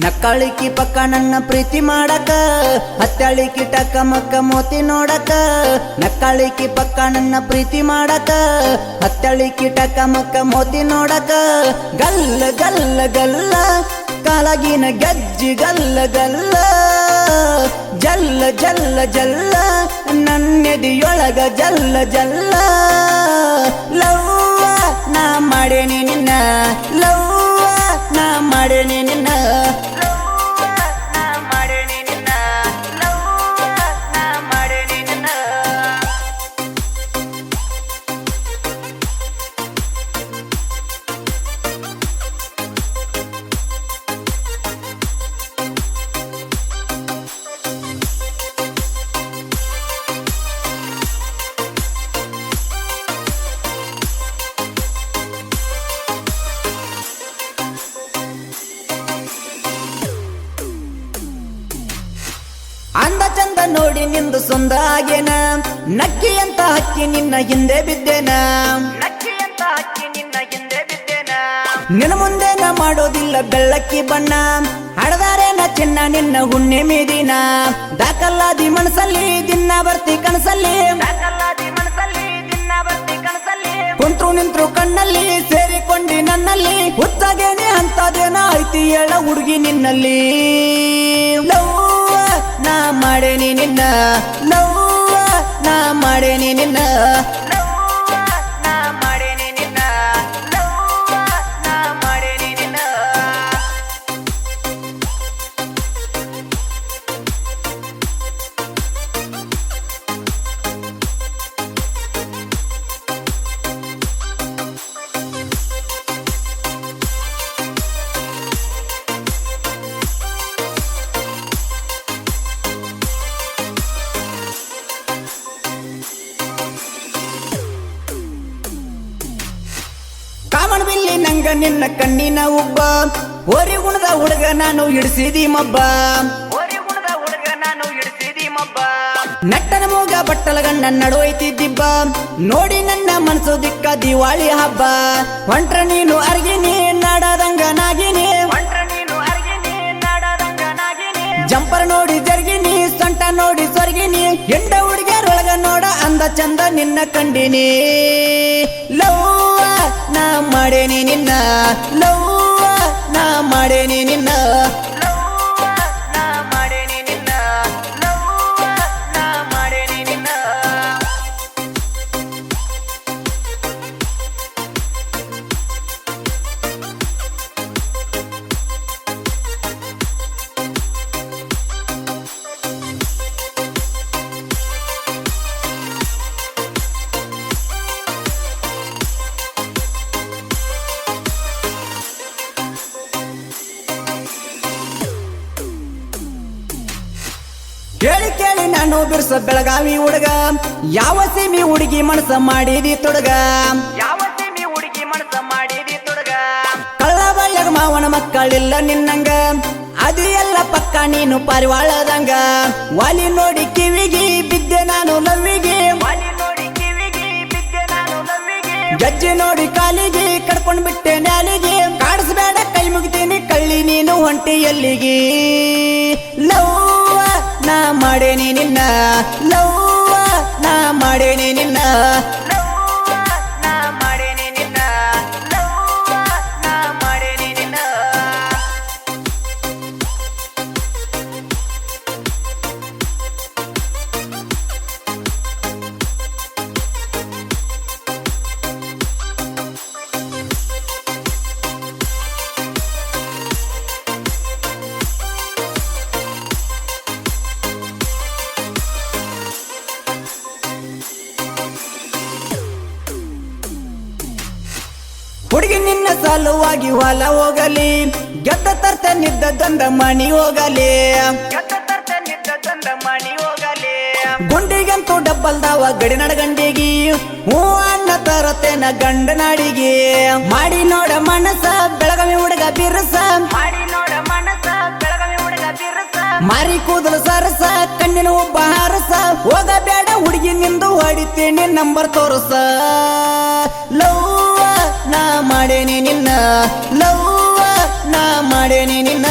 ನಕ್ಕಳಿಕಿ ಪಕ್ಕ ನನ್ನ ಪ್ರೀತಿ ಮಾಡಕ ಹತ್ತಳಿಕಿ ಟಕ್ಕ ಮಕ್ಕ ಮೋತಿ ನೋಡಕ, ನಕ್ಕಳಿಕಿ ಪಕ್ಕ ನನ್ನ ಪ್ರೀತಿ ಮಾಡಕ ಹತ್ತಳಿಕಿ ಟಕ್ಕ ಮಕ್ಕ ಮೋತಿ ನೋಡಕ. ಗಲ್ಲ ಗಲ್ಲ ಗಲ್ಲ, ಕಾಲಗಿನ ಗಜ್ಜಿ ಗಲ್ಲ ಗಲ್ಲ, ಜಲ್ಲ ಜಲ್ಲ ಜಲ್ಲ, ನನ್ನೆದಿಯೊಳಗ ಜಲ್ಲ ಜಲ್ಲ. ಲವ್ವ, ನಾ ಮಾಡೇನಿ ನಿನ್ನ, ಲವ್ವ ಅಂದ ಚಂದ ನೋಡಿ ನಿಂದು ಸುಂದ ಆಗೇನ ನಕ್ಕಿ ಅಂತ ಹಕ್ಕಿ ನಿನ್ನ ಹಿಂದೆ ಬಿದ್ದೇನ. ನಕ್ಕಿ ಅಂತ ಹಕ್ಕಿ ನಿನ್ನ ಹಿಂದೆ ಬಿದ್ದೇನ ನಿನ್ನ ಮುಂದೆ ನಾ ಮಾಡೋದಿಲ್ಲ ಬೆಳ್ಳಕ್ಕಿ ಬಣ್ಣ. ಹಡದಾರೇನ ಚಿನ್ನ ನಿನ್ನ ಹುಣ್ಣೆ ಮೀದಿನ ದಾಖಲಾದಿ ಮನಸಲ್ಲಿ ದಿನ ಬರ್ತಿ ಕನಸಲ್ಲಿ. ಕುಂತ್ರು ನಿಂತ್ರು ಕಣ್ಣಲ್ಲಿ ಸೇರಿಕೊಂಡಿ ನನ್ನಲ್ಲಿ. ಹುತ್ತಾಗೇನೆ ಅಂತದೇನ ಐತಿ ಹೇಳ ಹುಡುಗಿ ನಿನ್ನಲ್ಲಿ. ನಿನ್ನ ನೋವ ನಾ ಮಾಡೇನಿ ನಿನ್ನ. ಕಾಮಣ ಬಿಲ್ಲಿ ನಂಗ ನಿನ್ನ ಕಣ್ಣಿನ ಉಬ್ಬ. ಓರಿ ಗುಣದ ಹುಡುಗ ನಾನು ಇಡಿಸಿದಿ ಮಬ್ಬ. ಓರಿ ಗುಣದ ಹುಡುಗ ನಾನು ಇಡಿಸಿದಿ ಮಬ್ಬ. ನಟ್ಟನ ಮೂಗ ಬಟ್ಟಲ ಗಣ್ಣ ನಡುವೈತಿದ್ದಿಬ್ಬ ನೋಡಿ ನನ್ನ ಮನಸ್ಸು ದಿಕ್ಕ ದಿವಾಳಿ ಹಬ್ಬ. ಒಂಟ್ರ ನೀನು ಅರ್ಗಿನಿ ನಾಡದಂಗ ನಾಗಿನಿ. ಒಂಟ್ರ ನೀನು ಅರ್ಗಿನಿ ನಾಡದಂಗ ನಾಗಿನಿ. ಜಂಪರ್ ನೋಡಿ ಜರ್ಗಿನಿ ಸೊಂಟ ನೋಡಿ ಸೊರ್ಗಿನಿ ಎಂಡ ಹುಡುಗಿಯರೊಳಗ ನೋಡ ಅಂದ ಚಂದ ನಿನ್ನ ಕಂಡಿನಿ. ಲವ್ವ ನಾ ಮಾಡೇನಿ ನಿನ್ನ ಲವ್ವ ನಾ ಮಾಡೇನಿ ನಿನ್ನ ಕೇಳಿ ಕೇಳಿ ನಾನು ಬಿರ್ಸ ಬೆಳಗಾವಿ ಹುಡುಗ. ಯಾವ ಸೀಮಿ ಹುಡುಗಿ ಮನಸ ಮಾಡಿದಿ ತೊಡಗ? ಯಾವ ಸೀಮಿ ಹುಡುಗಿ ಮನಸ ಮಾಡಿದಿ ತೊಡಗ? ಕಳ್ಳ ಬಳ್ಳಿಗ ಮಾವನ ಮಕ್ಕಳಿಲ್ಲ ನಿನ್ನಂಗ. ಅದು ಎಲ್ಲ ಪಕ್ಕ ನೀನು ಪರಿವಾಳದಂಗ. ವಾಲಿ ನೋಡಿ ಕಿವಿಗಿ ಬಿದ್ದೆ ನಾನು ಲವ್ವಿಗೆ ವಾಲಿ ನೋಡಿ ಕಿವಿಗಿ ಬಿದ್ದೆ ನಾನು ಲವ್ವಿಗೆ ಗಜ್ಜೆ ನೋಡಿ ಕಾಲಿಗೆ ಕಡ್ಕೊಂಡ್ ಬಿಟ್ಟೆ ನಾಲಿಗೆ ಕಾಡಿಸ್ಬೇಡ ಕೈ ಮುಗಿತೀನಿ ಕಳ್ಳಿ ನೀನು ಹೊಂಟಿ ಎಲ್ಲಿಗೆ? ಮಾಡೇನಿ ನಿನ್ನ ಲವ್ವ ನಾ ಮಾಡೇನಿ ನಿನ್ನ ಸಲುವಾಗಿ ಹೊಲ ಹೋಗಲಿ. ಗೆದ್ದ ತರ್ತ ನಿದ್ದ ದಂದ ಮಣಿ ಹೋಗಲಿ. ಗುಂಡಿಗಂತೂ ಡಬ್ಬಲ್ದಾವ ಗಡಿ ನಡಗಂಡಿಗಿ. ಹೂ ಅಣ್ಣ ತರತೇನ ಗಂಡ ನಾಡಿಗೆ. ಮಾಡಿ ನೋಡ ಮನಸ, ಬೆಳಗಾವಿ ಹುಡುಗ ಬಿರಸ. ಮಾಡಿ ನೋಡ ಮನಸ ಬೆಳಗಾವಿ ಹುಡುಗ ಬಿರುಸ ಮಾರಿ ಕೂದಲು ಸರಸ, ಕಣ್ಣಿನ ಒಬ್ಬ ಹಾರಸ. ಹೋಗಬೇಡ ಹುಡುಗಿ ನಿಂದು ಹೊಡಿತೀನಿ, ನಂಬರ್ ತೋರಸ. ನಿನ್ನ ಲವ್ವ ನಾ ಮಾಡೇನಿ ನಿನ್ನ.